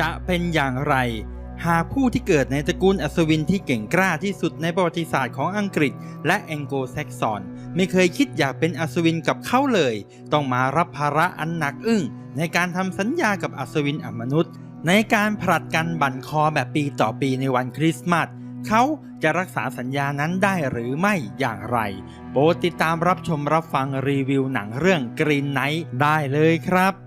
จะเป็นอย่างไร หากผู้ที่เกิดในตระกูลอัศวินที่เก่งกล้าที่สุดในประวัติศาสตร์ของอังกฤษ และแองโกลแซกซอนไม่เคยคิดอยากเป็นอัศวินกับเขาเลย ต้องมารับภาระอันหนักอึ้งในการทำสัญญากับอัศวินอมนุษย์ ในการผลัดกันบั่นคอแบบปีต่อปีในวันคริสต์มาสเขาจะรักษาสัญญานั้นได้หรือไม่อย่างไร โปรดติดตามรับชมรับฟังรีวิวหนังเรื่อง Green Knight ได้เลยครับ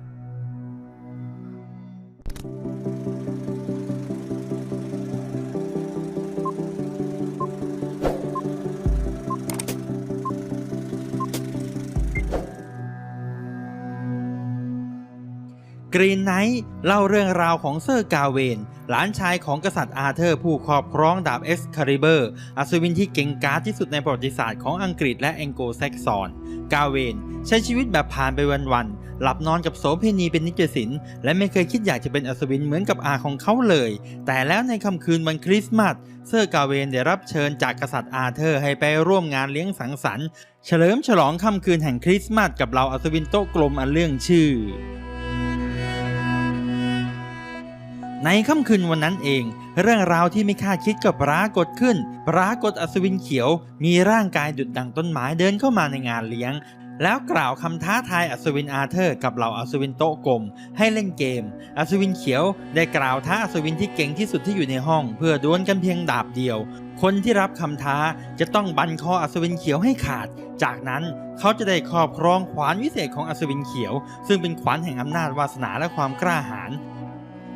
กรีนไนท์เล่าเรื่องราวของเซอร์กาเวน หลานชายของกษัตริย์อาเธอร์ผู้ครอบครองดาบเอ็กซ์คาริเบอร์อัศวินที่เก่งกาจที่สุดในประวัติศาสตร์ของอังกฤษและแองโกลแซกซอน กาเวนใช้ชีวิตแบบผ่านไปวันๆ หลับนอนกับโสเพณีเป็นนิจสินและไม่เคยคิดอยากจะเป็นอัศวินเหมือนกับอาของเขาเลย แต่แล้วในค่ำคืนวันคริสต์มาสเซอร์กาเวนได้รับเชิญจากกษัตริย์อาเธอร์ให้ไปร่วมงานเลี้ยงสังสรรค์ เฉลิมฉลองค่ำคืนแห่งคริสต์มาสกับเหล่าอัศวินโต๊ะกลมอันเรื่องชื่อ ในค่ำคืนวันนั้นเอง เรื่องราวที่ไม่คาดคิดก็ปรากฏขึ้น ปรากฏอัศวินเขียว มีร่างกายดุดดังต้นไม้เดินเข้ามาในงานเลี้ยง แล้วกล่าวคำท้าทายอัศวินอาเธอร์กับเหล่าอัศวินโต๊ะกลมให้เล่นเกม อัศวินเขียวได้กล่าวท้าอัศวินที่เก่งที่สุดที่อยู่ในห้อง เพื่อดวลกันเพียงดาบเดียว คนที่รับคำท้าจะต้องบันคออัศวินเขียวให้ขาด จากนั้นเขาจะได้ครอบครองขวานวิเศษของอัศวินเขียว ซึ่งเป็นขวานแห่งอำนาจวาสนาและความกล้าหาญ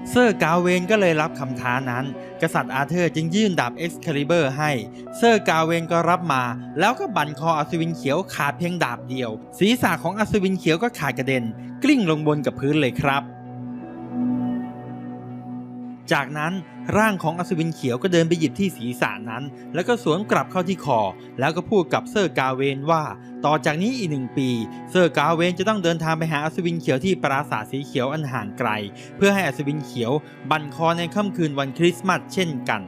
เซอร์กาเวนก็เลยรับคำท้านั้น กษัตริย์อาเธอร์จึงยื่นดาบเอ็กซ์คาลิเบอร์ให้ เซอร์กาเวนก็รับมา แล้วก็บั่นคออัศวินเขียวขาดเพียงดาบเดียว ศีรษะของอัศวินเขียวก็ขาดกระเด็น กลิ้งลงบนกับพื้นเลยครับ จากนั้นร่างของอัศวินเขียวก็เดินไปหยิบที่ศีรษะนั้น แล้วก็สวมกลับเข้าที่คอ แล้วก็พูดกับเซอร์กาเวนว่า ต่อจากนี้อีกหนึ่งปี เซอร์กาเวนจะต้องเดินทางไปหาอัศวินเขียวที่ปราสาทสีเขียวอันห่างไกล เพื่อให้อัศวินเขียวบันคอในค่ำคืนวันคริสต์มาสเช่นกัน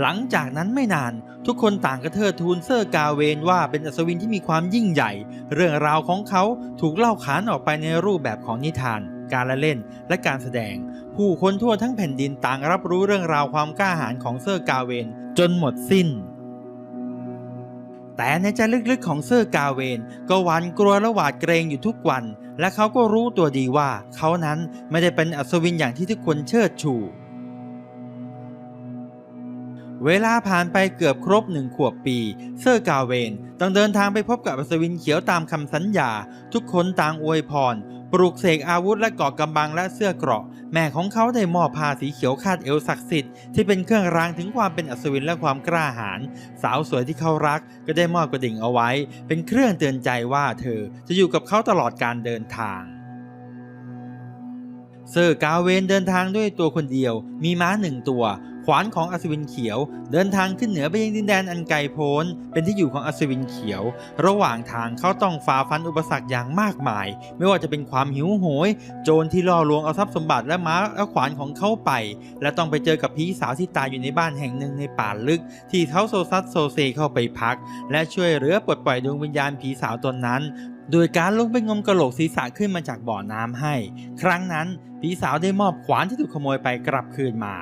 หลังจากนั้นไม่นานทุกคนต่างกระเทิดทูลเซอร์กาเวนว่าเป็นอัศวินที่มีความยิ่งใหญ่ เรื่องราวของเขาถูกเล่าขานออกไปในรูปแบบของนิทาน การละเล่น และการแสดง ผู้คนทั่วทั้งแผ่นดินต่างรับรู้เรื่องราวความกล้าหาญของเซอร์กาเวนจนหมดสิ้น แต่ในใจลึกๆของเซอร์กาเวนก็หวันกลัวและหวาดเกรงอยู่ทุกวัน และเขาก็รู้ตัวดีว่า เขานั้นไม่ได้เป็นอัศวินอย่างที่ทุกคนเชิดชูเวลาผ่านไปเกือบครบหนึ่งขวบปี เซอร์กาเวนต้องเดินทางไปพบกับอัศวินเขียวตามคำสัญญา ทุกคนต่างอวยพร ปลูกเสกอาวุธและเกาะกำบังและเสื้อเกราะ แม่ของเขาได้มอบผ้าสีเขียวคาดเอวศักดิ์สิทธิ์ที่เป็นเครื่องรางถึงความเป็นอัศวินและความกล้าหาญสาวสวยที่เขารักก็ได้มอบกระดิ่งเอาไว้ เป็นเครื่องเตือนใจว่าเธอจะอยู่กับเขาตลอดการเดินทางเซอร์กาเวนเดินทางด้วยตัวคนเดียว มีม้าหนึ่งตัว ขวานของอัศวินเขียว เดินทางขึ้นเหนือไปยังดินแดนอันไกลโพ้น เป็นที่อยู่ของอัศวินเขียว ระหว่างทางเขาต้องฝ่าฟันอุปสรรคอย่างมากมาย ไม่ว่าจะเป็นความหิวโหย โจรที่ล่อลวงเอาทรัพย์สมบัติและม้าและขวานของเขาไป และต้องไปเจอกับพี่สาวที่ตายอยู่ในบ้านแห่งหนึ่งในป่าลึก ที่เขาโซซัสโซเซเข้าไปพัก และช่วยเหลือปลดปล่อยดวงวิญญาณผีสาวตนนั้นโดยการลงไปงมกระโหลกศีรษะขึ้นมาจากบ่อน้ำให้ ครั้งนั้นผีสาวได้มอบขวานที่ถูกขโมยไปกลับคืนมา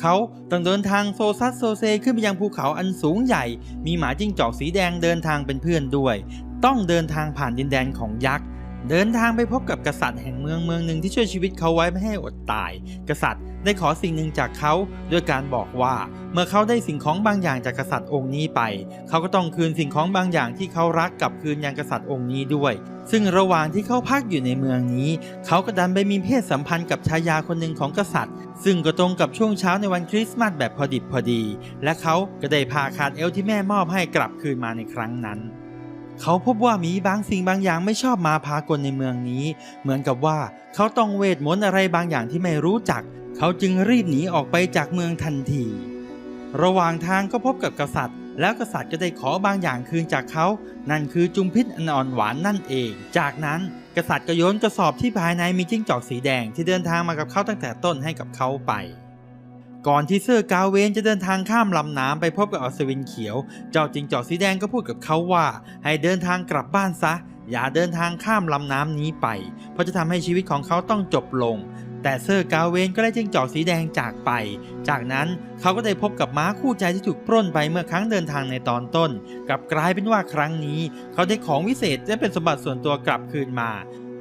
เขาต้องเดินทางโซซัสโซเซขึ้นไปยังภูเขาอันสูงใหญ่ มีหมาจิ้งจอกสีแดงเดินทางเป็นเพื่อนด้วย ต้องเดินทางผ่านดินแดนของยักษ์เดินทางไปพบกับกษัตริย์แห่งเมืองเมืองหนึ่งที่ช่วยชีวิตเขาไว้ไม่ให้อดตาย กษัตริย์ได้ขอสิ่งหนึ่งจากเขาด้วยการบอกว่า เมื่อเขาได้สิ่งของบางอย่างจากกษัตริย์องค์นี้ไป เขาก็ต้องคืนสิ่งของบางอย่างที่เขารักกลับคืนยังกษัตริย์องค์นี้ด้วย ซึ่งระหว่างที่เขาพักอยู่ในเมืองนี้ เขาก็ดันไปมีเพศสัมพันธ์กับชายาคนหนึ่งของกษัตริย์ ซึ่งก็ตรงกับช่วงเช้าในวันคริสต์มาสแบบพอดิบพอดี และเขาก็ได้พาขาดเอลที่แม่มอบให้กลับคืนมาในครั้งนั้น เขาพบว่ามีบางสิ่งบางอย่างไม่ชอบมาพากลในเมืองนี้ เหมือนกับว่าเขาต้องเวทมนต์อะไรบางอย่างที่ไม่รู้จัก เขาจึงรีบหนีออกไปจากเมืองทันที ระหว่างทางก็พบกับกษัตริย์ แล้วกษัตริย์ก็ได้ขอบางอย่างคืนจากเขา นั่นคือจุมพิษอันอ่อนหวานนั่นเอง จากนั้น กษัตริย์ก็โยนกระสอบที่ภายในมีจิ้งจอกสีแดงที่เดินทางมากับเขาตั้งแต่ต้นให้กับเขาไป ก่อนที่เสื้อกาเวนจะเดินทางข้ามลำน้ำไปพบกับอัศวินเขียว เจ้าจิงจอกสีแดงก็พูดกับเขาว่า ให้เดินทางกลับบ้านซะ อย่าเดินทางข้ามลำน้ำนี้ไป เพราะจะทำให้ชีวิตของเขาต้องจบลง แต่เซอร์กาเวนก็ได้จิ้งจอกสีแดงจากไป จากนั้นเขาก็ได้พบกับม้าคู่ใจที่ถูกปล้นไปเมื่อครั้งเดินทางในตอนต้น กลับกลายเป็นว่าครั้งนี้ เขาได้ของวิเศษและเป็นสมบัติส่วนตัวกลับคืนมา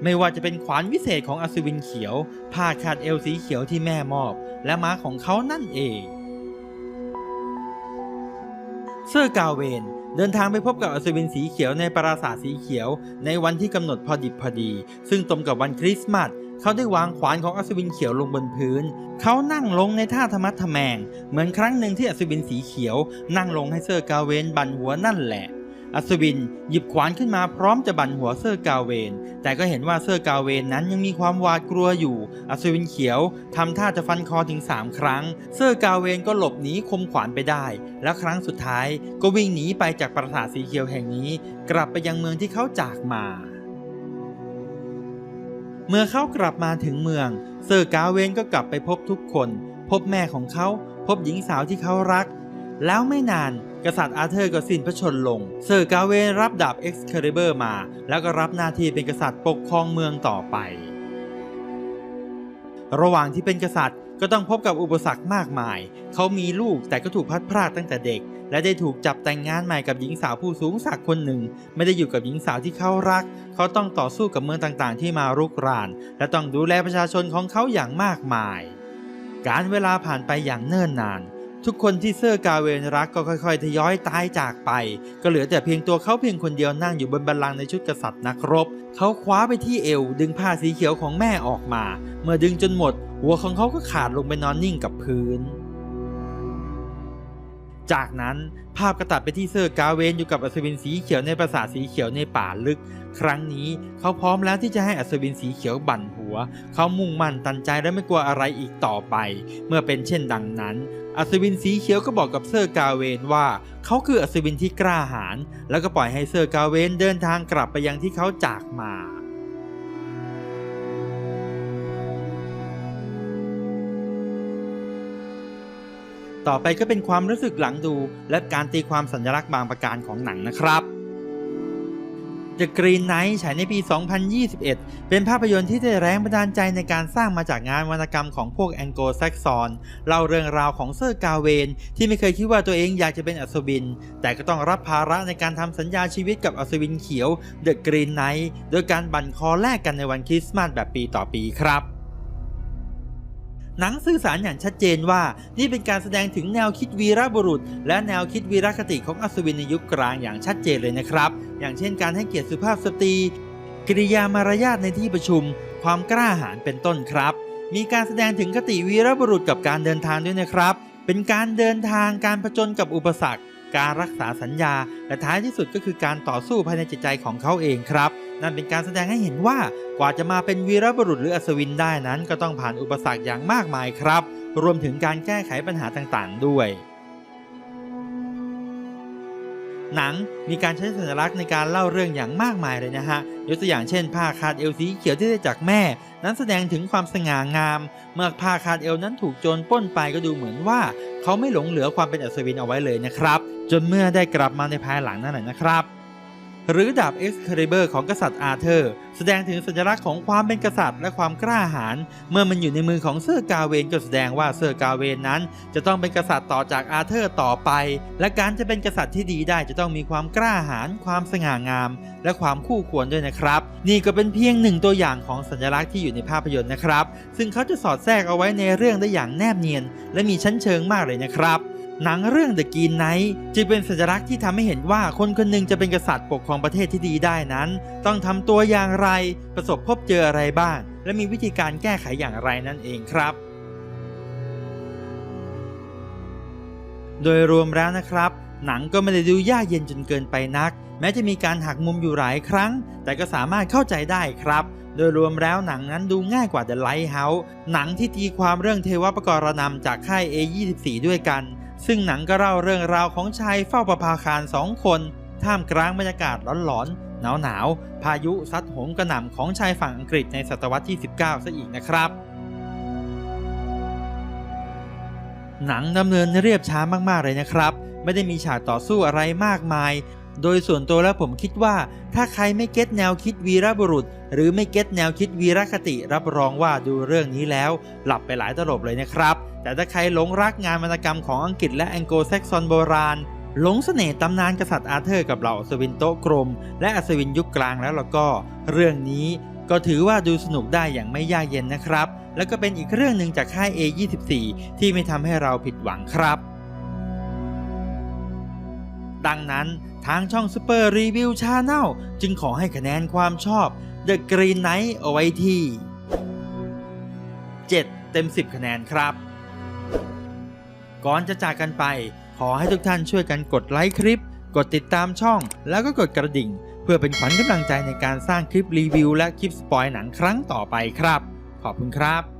ไม่ว่าจะเป็นขวานวิเศษของอัศวินเขียวผ้าคาดเอวสีเขียวที่แม่มอบ และม้าของเขานั่นเอง เซอร์กาเวนเดินทางไปพบกับอัศวินสีเขียวในปราสาทสีเขียว ในวันที่กำหนดพอดิบพอดี ซึ่งตรงกับวันคริสต์มาส เขาได้วางขวานของอัศวินเขียวลงบนพื้น เขานั่งลงในท่าธรรมะทแมง เหมือนครั้งหนึ่งที่อัศวินสีเขียว นั่งลงให้เซอร์กาเวนบันหัวนั่นแหละอัศวินหยิบขวานขึ้นมาพร้อมจะบั่นหัวเซอร์กาเวน แต่ก็เห็นว่าเซอร์กาเวนนั้นยังมีความหวาดกลัวอยู่ อัศวินเขียวทำท่าจะฟันคอถึง 3 ครั้ง เซอร์กาเวนก็หลบหนีคมขวานไปได้ แล้วครั้งสุดท้ายก็วิ่งหนีไปจากปราสาทสีเขียวแห่งนี้ กลับไปยังเมืองที่เขาจากมา เมื่อเขากลับมาถึงเมือง เซอร์กาเวนก็กลับไปพบทุกคน พบแม่ของเขา พบหญิงสาวที่เขารัก แล้วไม่นานกษัตริย์อาเธอร์ก็สิ้นพระชนลง เซอร์กาเวนรับดาบเอ็กซ์เคอร์เบอร์มา แล้วก็รับหน้าที่เป็นกษัตริย์ปกครองเมืองต่อไป ระหว่างที่เป็นกษัตริย์ก็ต้องพบกับอุปสรรคมากมาย เขามีลูกแต่ก็ถูกพัดพรากตั้งแต่เด็กและได้ถูกจับแต่งงานใหม่กับหญิงสาวผู้สูงศักดิ์คนหนึ่ง ไม่ได้อยู่กับหญิงสาวที่เขารัก เขาต้องต่อสู้กับเมืองต่างๆ ที่มารุกราน และต้องดูแลประชาชนของเขาอย่างมากมาย การเวลาผ่านไปอย่างเนิ่นนาน ทุกคนที่เซอร์กาเวนรักก็ค่อยๆ ทยอยตายจากไป ก็เหลือแต่เพียงตัวเขาเพียงคนเดียวนั่งอยู่บนบัลลังก์ในชุดกษัตริย์นักรบ เขาคว้าไปที่เอว ดึงผ้าสีเขียวของแม่ออกมา เมื่อดึงจนหมด หัวของเขาก็ขาดลงไปนอนนิ่งกับพื้น จากนั้นภาพกระตัดไปที่เซอร์กาเวนอยู่กับอัศวินสีเขียวในปราสาทสีเขียวในป่าลึก ครั้งนี้เขาพร้อมแล้วที่จะให้อัศวินสีเขียวบั่นหัว เขามุ่งมั่นตันใจและไม่กลัวอะไรอีกต่อไป เมื่อเป็นเช่นดังนั้น อัศวินสีเขียวก็บอกกับเซอร์กาเวนว่าเขาคืออัศวินที่กล้าหาญแล้วก็ปล่อยให้เซอร์กาเวนเดินทางกลับไปยังที่เขาจากมา ต่อไปก็เป็นความรู้สึกหลังดู และการตีความสัญลักษณ์บางประการของหนังนะครับ The Green Knight ฉายในปี 2021 เป็นภาพยนตร์ที่ได้แรงบันดาลใจในการสร้างมาจากงานวรรณกรรมของพวกแองโกลแซกซอนเล่าเรื่องราวของเซอร์กาเวน ที่ไม่เคยคิดว่าตัวเองอยากจะเป็นอัศวิน แต่ก็ต้องรับภาระในการทำสัญญาชีวิตกับอัศวินเขียว The Green Knight โดยการบั่นคอแลกกันในวันคริสต์มาสแบบปีต่อปีครับ หนังสื่อสารอย่างชัดเจนว่า นี่เป็นการแสดงถึงแนวคิดวีรบุรุษ และแนวคิดวีรคติของอัศวินในยุคกลางอย่างชัดเจนเลยนะครับ อย่างเช่นการให้เกียรติสุภาพสตรี กิริยามารยาทในที่ประชุม ความกล้าหาญเป็นต้นครับ มีการแสดงถึงคติวีรบุรุษกับการเดินทางด้วยนะครับ เป็นการเดินทางการผจญกับอุปสรรค การรักษาสัญญา และท้ายที่สุดก็คือการต่อสู้ภายในจิตใจของเขาเองครับ นั่นเป็นการแสดงให้เห็นว่ากว่าจะมาเป็นวีรบุรุษหรืออัศวินได้นั้น ก็ต้องผ่านอุปสรรคอย่างมากมายครับ รวมถึงการแก้ไขปัญหาต่างๆ ด้วย หนังมีการใช้สัญลักษณ์ในการเล่าเรื่องอย่างมากมายเลยนะฮะยกตัวอย่างเช่น ผ้าคาดเอวสีเขียวที่ได้จากแม่ นั้นแสดงถึงความสง่างาม เมื่อผ้าคาดเอวนั้นถูกโจรปล้นไปก็ดูเหมือนว่า เขาไม่หลงเหลือความเป็นอัศวินเอาไว้เลยนะครับ จนเมื่อได้กลับมาในภายหลังนั่นแหละนะครับ หรือดาบเอ็กซ์เคเบอร์ของกษัตริย์อาเธอร์ แสดงถึงสัญลักษณ์ของความเป็นกษัตริย์และความกล้าหาญเมื่อมันอยู่ในมือของเซอร์กาเวนก็แสดงว่าเซอร์กาเวนนั้น จะต้องเป็นกษัตริย์ต่อจากอาเธอร์ต่อไป และการจะเป็นกษัตริย์ที่ดีได้จะต้องมีความกล้าหาญความสง่างาม และความคู่ควรด้วยนะครับ นี่ก็เป็นเพียงหนึ่งตัวอย่างของสัญลักษณ์ที่อยู่ในภาพยนตร์นะครับ ซึ่งเขาจะสอดแทรกเอาไว้ในเรื่องได้อย่างแนบเนียน และมีชั้นเชิงมากเลยนะครับ หนังเรื่อง The Green Knight จึงเป็นสัญลักษณ์ที่ทำให้เห็นว่าคนคนหนึ่งจะเป็นกษัตริย์ปกครองประเทศที่ดีได้นั้น ต้องทำตัวอย่างไรประสบพบเจออะไรบ้าง และมีวิธีการแก้ไขอย่างไรนั่นเองครับ โดยรวมแล้วนะครับ หนังก็ไม่ได้ดูยากเย็นจนเกินไปนัก แม้จะมีการหักมุมอยู่หลายครั้ง แต่ก็สามารถเข้าใจได้ครับโดยรวมแล้วหนังนั้นดูง่ายกว่า The Lighthouse หนังที่ตีความเรื่องเทวประกรณำจากค่าย A24 ด้วยกัน ซึ่งหนังก็เล่าเรื่องราวของชายเฝ้าประภาคารสองคน ท่ามกลางบรรยากาศร้อนๆ หนาวๆ พายุซัดโหมกระหน่ำของชายฝั่งอังกฤษในศตวรรษที่ 19 ซะอีกนะครับ หนังดำเนินเรียบช้ามากๆเลยนะครับ ไม่ได้มีฉากต่อสู้อะไรมากมาย โดยส่วนตัวแล้วผมคิดว่า ถ้าใครไม่เก็ตแนวคิดวีรบุรุษ หรือไม่เก็ตแนวคิดวีรคติ รับรองว่าดูเรื่องนี้แล้ว หลับไปหลายตลบเลยนะครับ แต่ถ้าใครหลงรักงานวรรณกรรมของอังกฤษและแองโกลแซกซอนโบราณหลงเสน่ห์ตำนานกษัตริย์อาเธอร์กับเหล่าอัศวินโตกลมและอัศวินยุคกลางแล้วล้วก็ เรื่องนี้ก็ถือว่าดูสนุกได้อย่างไม่ยากเย็นนะครับ แล้วก็เป็นอีกเรื่องหนึ่งจากค่าย A24 ที่ไม่ทำให้เราผิดหวังครับ ดังนั้นทางช่อง Super Review Channel จึงขอให้คะแนนความชอบ The Green Knight เอาไว้ที่ 7 เต็ม 10 คะแนนครับ ก่อนจะจากกันไป ขอให้ทุกท่านช่วยกันกดไลค์คลิป กดติดตามช่อง แล้วก็กดกระดิ่ง เพื่อเป็นขวัญกำลังใจในการสร้างคลิปรีวิวและคลิปสปอยหนังครั้งต่อไปครับ ขอบคุณครับ